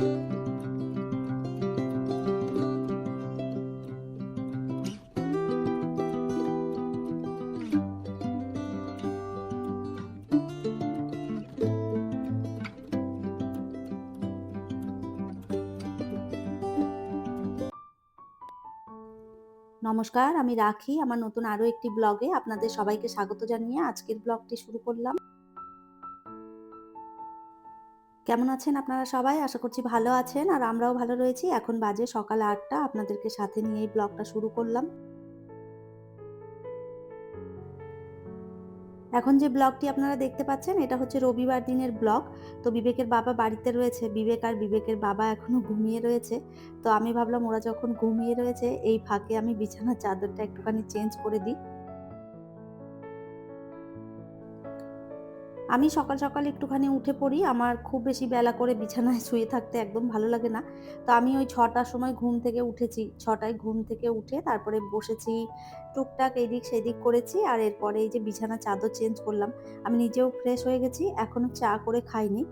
নমস্কার, আমি রাখি। আমার নতুন আরও একটি ব্লগে আপনাদের সবাইকে স্বাগত জানিয়ে আজকের ব্লগটি শুরু করলাম। কেমন আছেন আপনারা সবাই? আশা করছি ভালো আছেন। আর আমরাও ভালো রয়েছি। এখন বাজে সকাল আটটা। আপনাদেরকে সাথে নিয়ে এই ব্লগটা শুরু করলাম। এখন যে ব্লগটি আপনারা দেখতে পাচ্ছেন, এটা হচ্ছে রবিবার দিনের ব্লগ। তো বিবেকের বাবা বাড়িতে রয়েছে। বিবেক আর বিবেকের বাবা এখনও ঘুমিয়ে রয়েছে। তো আমি ভাবলাম ওরা যখন ঘুমিয়ে রয়েছে, এই ফাঁকে আমি বিছানার চাদরটা একটুখানি চেঞ্জ করে দিই। আমি সকাল সকাল একটুখানি উঠে পড়ি, আমার খুব বেশি বেলা করে বিছানায় শুয়ে থাকতে একদম ভালো লাগে না। তো আমি ওই ছটার সময় ঘুম থেকে উঠেছি, ছটায় ঘুম থেকে উঠে তারপরে বসেছি, টুকটাক এদিক সেদিক করেছি আর এরপরে এই যে বিছানা চাদর চেঞ্জ করলাম। আমি নিজেও ফ্রেশ হয়ে গেছি এখনও চা করে খাইনি।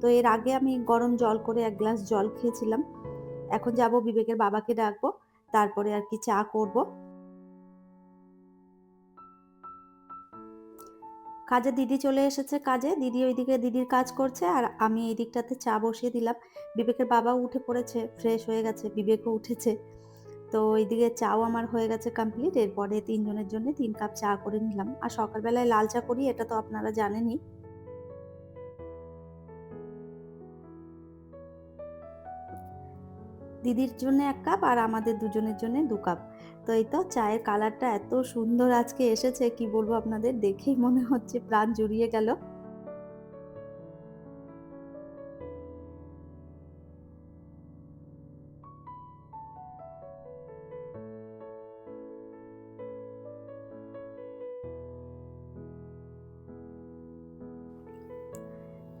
তো এর আগে আমি গরম জল করে এক গ্লাস জল খেয়েছিলাম। এখন যাব বিবেকের বাবাকে ডাকবো, তারপরে আর কি চা করব। কাজে দিদি চলে এসেছে কাজে। দিদি ওইদিকে দিদির কাজ করছে আর আমি এই দিকটাতে চা বসিয়ে দিলাম। বিবেকের বাবাও উঠে পড়েছে ফ্রেশ হয়ে গেছে, বিবেকও উঠেছে। তো এইদিকে চাও আমার হয়ে গেছে কমপ্লিট এরপরে তিনজনের জন্য তিন কাপ চা করে নিলাম। আর সকালবেলায় লাল চা করি, এটা তো আপনারা জানেনই। দিদির জন্য এক কাপ আর আমাদের দুজনের জন্য দু কাপ। তো এই তো চায়ের কালারটা এত সুন্দর আজকে এসেছে, কি বলব আপনাদের? দেখেই মনে হচ্ছে প্রাণ জুড়িয়ে গেল।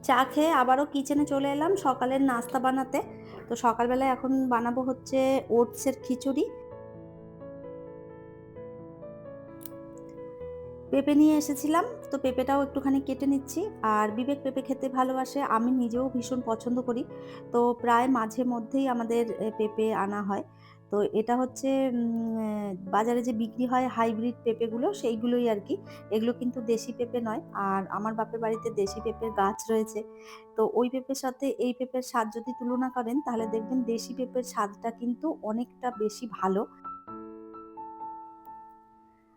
চা খেয়ে আবারও কিচেনে চলে এলাম সকালের নাস্তা বানাতে। তো সকালবেলায় এখন বানাবো হচ্ছে ওটসের খিচুড়ি। পেঁপে নিয়ে এসেছিলাম। তো পেঁপেটাও একটুখানি কেটে নিচ্ছি। আর বিবেক পেঁপে খেতে ভালোবাসে, আমি নিজেও ভীষণ পছন্দ করি। তো প্রায় মাঝে মধ্যেই আমাদের পেঁপে আনা হয়। তো এটা হচ্ছে বাজারে যে বিক্রি হয় হাইব্রিড পেঁপেগুলো, সেইগুলোই আর কি। এগুলো কিন্তু দেশি পেঁপে নয়। আর আমার বাপের বাড়িতে দেশি পেঁপের গাছ রয়েছে। তো ওই পেঁপের সাথে, এই পেঁপের স্বাদ যদি তুলনা করেন, তাহলে দেখবেন দেশি পেঁপের স্বাদটা কিন্তু অনেকটা বেশি ভালো।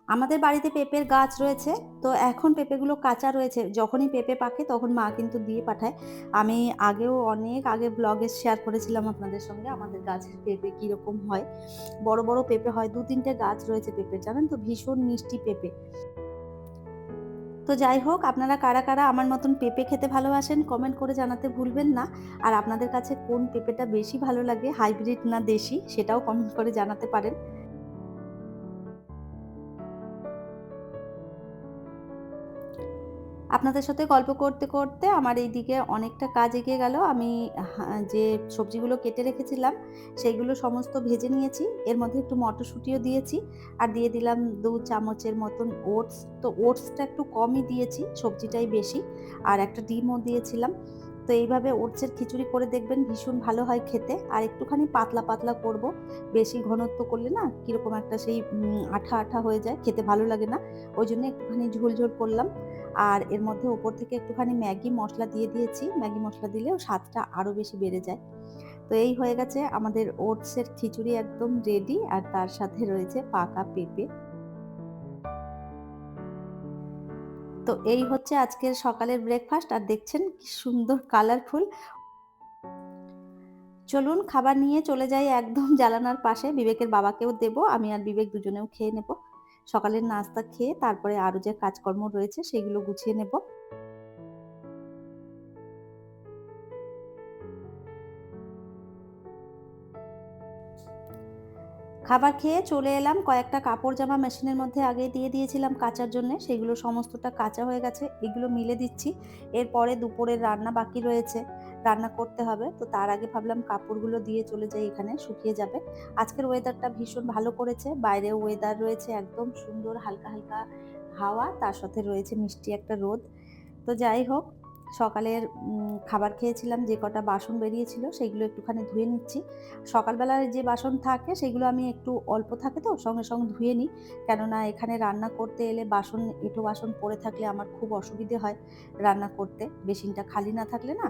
আমাদের বাড়িতে পেঁপের গাছ রয়েছে, তো এখন পেঁপেগুলো কাঁচা রয়েছে। যখনই পেঁপে পাকে তখন মা কিন্তু দিয়ে পাঠায়। আমি আগেও অনেক আগে ব্লগে শেয়ার করেছিলাম আপনাদের সঙ্গে, আমাদের গাছের পেঁপে কীরকম হয়। বড় বড় পেঁপে হয়, দু তিনটে গাছ রয়েছে পেঁপে জানেন তো? ভীষণ মিষ্টি পেঁপে। তো যাই হোক, আপনারা কারা কারা আমার মতন পেঁপে খেতে ভালোবাসেন কমেন্ট করে জানাতে ভুলবেন না। আর আপনাদের কাছে কোন পেঁপেটা বেশি ভালো লাগে হাইব্রিড না দেশি, সেটাও কমেন্ট করে জানাতে পারেন। আপনাদের সাথে গল্প করতে করতে আমার এই দিকে অনেকটা কাজ এগিয়ে গেল। আমি যে সবজিগুলো কেটে রেখেছিলাম, সেইগুলো সমস্ত ভেজে নিয়েছি। এর মধ্যে একটু মটরশুঁটিও দিয়েছি আর দিয়ে দিলাম দু চামচের মতন ওটস। তো ওটসটা একটু কমই দিয়েছি, সবজিটাই বেশি। আর একটা ডিমও দিয়েছিলাম। তো এইভাবে ওটসের খিচুড়ি করে দেখবেন ভীষণ ভালো হয় খেতে। আর একটুখানি পাতলা পাতলা করব। বেশি ঘনত্ব করলে না কীরকম একটা সেই আঠা আঠা হয়ে যায়। খেতে ভালো লাগে না। ওই জন্য একটুখানি ঝোল ঝোল করলাম। আর এর মধ্যে ওপর থেকে একটুখানি ম্যাগি মশলা দিয়ে দিয়েছি। ম্যাগি মশলা দিলেও স্বাদটা আরও বেশি বেড়ে যায়। তো এই হয়ে গেছে আমাদের ওটসের খিচুড়ি একদম রেডি আর তার সাথে রয়েছে পাকা পেঁপে। তো এই হচ্ছে আজকের সকালের ব্রেকফাস্ট আর দেখছেন কি সুন্দর কালারফুল চলুন খাবার নিয়ে চলে যাই একদম জ্বালানার পাশে। বিবেকের বাবাকেও দেব, আমি আর বিবেক দুজনেও খেয়ে নেব। সকালের নাস্তা খেয়ে তারপরে আরও যে কাজকর্ম রয়েছে সেগুলো গুছিয়ে নেব। খাবার খেয়ে চলে এলাম। কয়েকটা কাপড় জামা মেশিনের মধ্যে আগে দিয়ে দিয়েছিলাম কাচার জন্য। সেগুলো সমস্তটা কাঁচা হয়ে গেছে। এগুলো মিলে দিচ্ছি। এরপরে দুপুরের রান্না বাকি রয়েছে। রান্না করতে হবে। তো তার আগে ভাবলাম কাপড়গুলো দিয়ে চলে যাই এখানে, শুকিয়ে যাবে। আজকের ওয়েদারটা ভীষণ ভালো করেছে। বাইরে ওয়েদার রয়েছে একদম সুন্দর, হালকা হালকা হাওয়া। তার সাথে রয়েছে মিষ্টি একটা রোদ। তো যাই হোক সকালের খাবার খেয়েছিলাম যে কটা বাসন বেরিয়েছিল সেগুলো একটুখানি ধুয়ে নিচ্ছি। সকালবেলার যে বাসন থাকে সেগুলো আমি একটু অল্প থাকে তো সঙ্গে, সঙ্গে ধুয়ে নিই। কেননা এখানে রান্না করতে এলে বাসন এঁটো বাসন পড়ে থাকলে আমার খুব অসুবিধে হয় রান্না করতে। বেসিনটা খালি না থাকলে না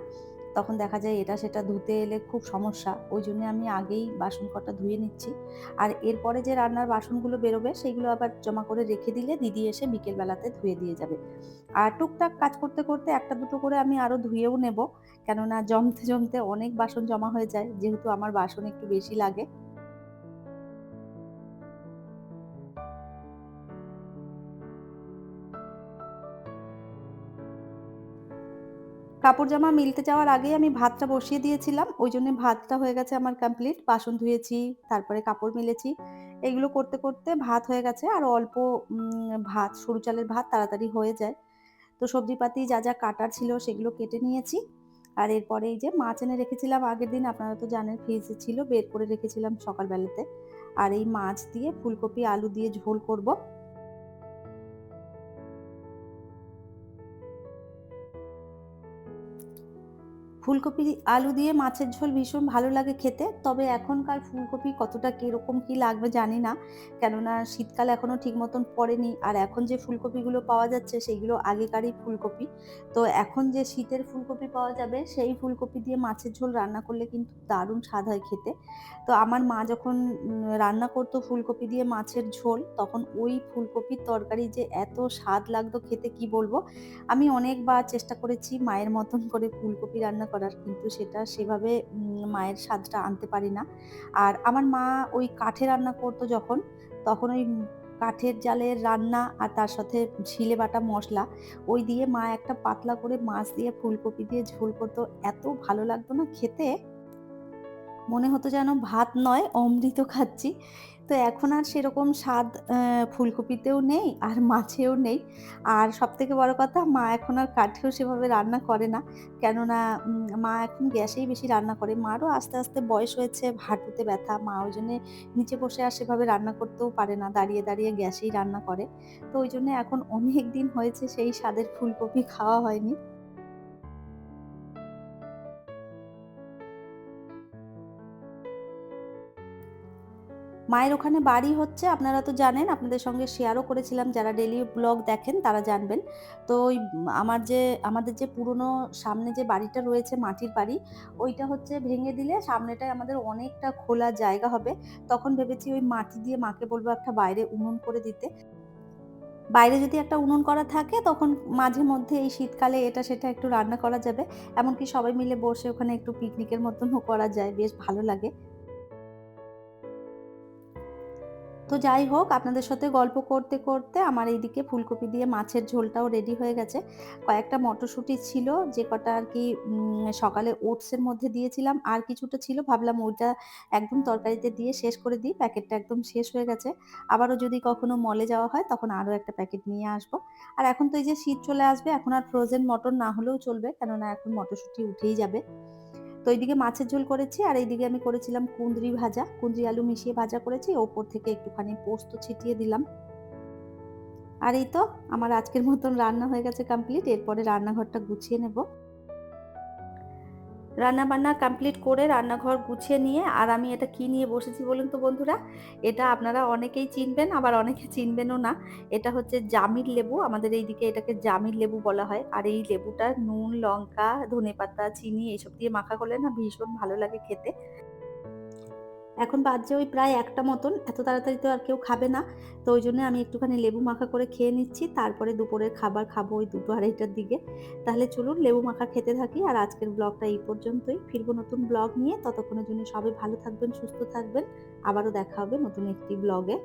তখন দেখা যায় এটা সেটা ধুতে এলে খুব সমস্যা। ওই জন্য আমি আগেই বাসন কটা ধুয়ে নিচ্ছি। আর এরপরে যে রান্নার বাসনগুলো বেরোবে সেইগুলো আবার জমা করে রেখে দিলে দিদি এসে বিকেলবেলাতে ধুয়ে দিয়ে যাবে। আর টুকটাক কাজ করতে, করতে একটা দুটো করে আমি আরও ধুয়েও নেব। কেননা জমতে, জমতে অনেক বাসন জমা হয়ে যায়। যেহেতু আমার বাসন একটু বেশি লাগে। কাপড় জামা মিলতে যাওয়ার আগেই আমি ভাতটা বসিয়ে দিয়েছিলাম। ওইজন্যে ভাতটা হয়ে গেছে আমার কমপ্লিট। বাসন ধুয়েছি, তারপরে কাপড় মেলেছি। এগুলো করতে, করতে ভাত হয়ে গেছে। আর অল্প ভাত, সরু চালের ভাত তাড়াতাড়ি হয়ে যায়। তো সবজিপাতি যা, যা কাটার ছিল সেগুলো কেটে নিয়েছি। আর এরপরে এই যে মাছ এনে রেখেছিলাম আগের দিন আপনারা তো জানেন ফ্রিজে ছিল, বের করে রেখেছিলাম সকালবেলাতে। আর এই মাছ দিয়ে ফুলকপি, আলু দিয়ে ঝোল করব। ফুলকপি, আলু দিয়ে মাছের ঝোল ভীষণ ভালো লাগে খেতে। তবে এখনকার ফুলকপি কতটা কীরকম কি লাগবে জানি না। কেননা শীতকাল এখনও ঠিক মতন পড়েনি। আর এখন যে ফুলকপিগুলো পাওয়া যাচ্ছে সেইগুলো আগেকারই ফুলকপি। তো এখন যে শীতের ফুলকপি পাওয়া যাবে সেই ফুলকপি দিয়ে মাছের ঝোল রান্না করলে কিন্তু দারুণ স্বাদ হয় খেতে। তো আমার মা যখন রান্না করতো ফুলকপি দিয়ে মাছের ঝোল তখন ওই ফুলকপির তরকারি যে এত স্বাদ লাগতো খেতে কি বলব। আমি অনেকবার চেষ্টা করেছি মায়ের মতন করে ফুলকপি রান্না করার কিন্তু সেটা সেভাবে মায়ের স্বাদটা আনতে পারি না। আর আমার মা ওই কাঠে রান্না করতো যখন, তখন ওই কাঠের জালের রান্না আর তার সাথে শিলে বাটা মশলা ওই দিয়ে মা একটা পাতলা করে মাছ দিয়ে ফুলকপি দিয়ে ঝোল করতো। এত ভালো লাগতো না খেতে মনে হতো যেন ভাত নয় অমৃত খাচ্ছি। তো এখন আর সেরকম স্বাদ ফুলকপিতেও নেই আর মাছেও নেই। আর সবথেকে বড় কথা মা এখন আর কাঠেও সেভাবে রান্না করে না। কেননা মা এখন গ্যাসেই বেশি রান্না করে। মারও আস্তে, আস্তে বয়স হয়েছে, হাঁটুতে ব্যথা। মা ওইজন্যে নিচে বসে আর সেভাবে রান্না করতেও পারে না। দাঁড়িয়ে, দাঁড়িয়ে গ্যাসেই রান্না করে। তো ওইজন্যে এখন অনেক দিন হয়েছে সেই স্বাদের ফুলকপি খাওয়া হয়নি। মায়ের ওখানে বাড়ি হচ্ছে আপনারা তো জানেন, আপনাদের সঙ্গে শেয়ারও করেছিলাম যারা ডেলি ব্লগ দেখেন তারা জানবেন। তো ওই আমার যে আমাদের যে পুরনো সামনে যে বাড়িটা রয়েছে মাটির বাড়ি, ওইটা হচ্ছে ভেঙে দিলে সামনেটায় আমাদের অনেকটা খোলা জায়গা হবে। তখন ভেবেছি ওই মাটি দিয়ে মাকে বলব একটা বাইরে উনুন করে দিতে। বাইরে যদি একটা উনুন করা থাকে তখন মাঝে মধ্যে এই শীতকালে এটা সেটা একটু রান্না করা যাবে। এমনকি সবাই মিলে বসে ওখানে একটু পিকনিকের মতনও করা যায়। বেশ ভালো লাগে। তো যাই হোক আপনাদের সাথে গল্প করতে, করতে আমার এইদিকে ফুলকপি দিয়ে মাছের ঝোলটাও রেডি হয়ে গেছে। কয়েকটা মটরশুঁটি ছিল যে কটা আর কি সকালে ওটসের মধ্যে দিয়েছিলাম। আর কিছুটা ছিল ভাবলাম ওইটা একদম তরকারিতে দিয়ে শেষ করে দিই। প্যাকেটটা একদম শেষ হয়ে গেছে। আবারও যদি কখনো মলে যাওয়া হয় তখন আরও একটা প্যাকেট নিয়ে আসব। আর এখন তো এই যে শীত চলে আসবে এখন আর ফ্রোজেন মটর না হলেও চলবে। কেননা এখন মটরশুঁটি উঠেই যাবে। তো এইদিকে মাছের ঝোল করেছি আর এইদিকে আমি করেছিলাম কুঁদরি ভাজা। কুঁদরি আলু মিশিয়ে ভাজা করেছি। ওপর থেকে একটুখানি পোস্ত ছিটিয়ে দিলাম। আর এই তো, আমার আজকের মতন রান্না হয়ে গেছে কমপ্লিট। এরপরে রান্নাঘরটা গুছিয়ে নেব। রান্নাবান্না কমপ্লিট করে রান্নাঘর গুছিয়ে নিয়ে আর আমি এটা কি নিয়ে বসেছি বলুন তো বন্ধুরা? এটা আপনারা অনেকেই চিনবেন আবার অনেকে চিনবেনও না। এটা হচ্ছে জামির লেবু। আমাদের এইদিকে এটাকে জামির লেবু বলা হয়। আর এই লেবুটা নুন, লঙ্কা, ধনেপাতা, চিনি এইসব দিয়ে মাখা করলে না ভীষণ ভালো লাগে খেতে। এখন বাজছে ওই প্রায় একটা মতন। এত তাড়াতাড়ি তো আর কেউ খাবে না। তো ওই জন্য আমি একটুখানি লেবু মাখা করে খেয়ে নিচ্ছি। তারপরে দুপুরের খাবার খাব ওই ২টো ২.৫টার দিকে। তাহলে চলুন লেবু মাখা খেতে থাকি। আর আজকের ব্লগটা এই পর্যন্তই। ফিরবো নতুন ব্লগ নিয়ে। ততক্ষণের জন্য সবাই ভালো থাকবেন, সুস্থ থাকবেন। আবারও দেখা হবে নতুন একটি ব্লগে।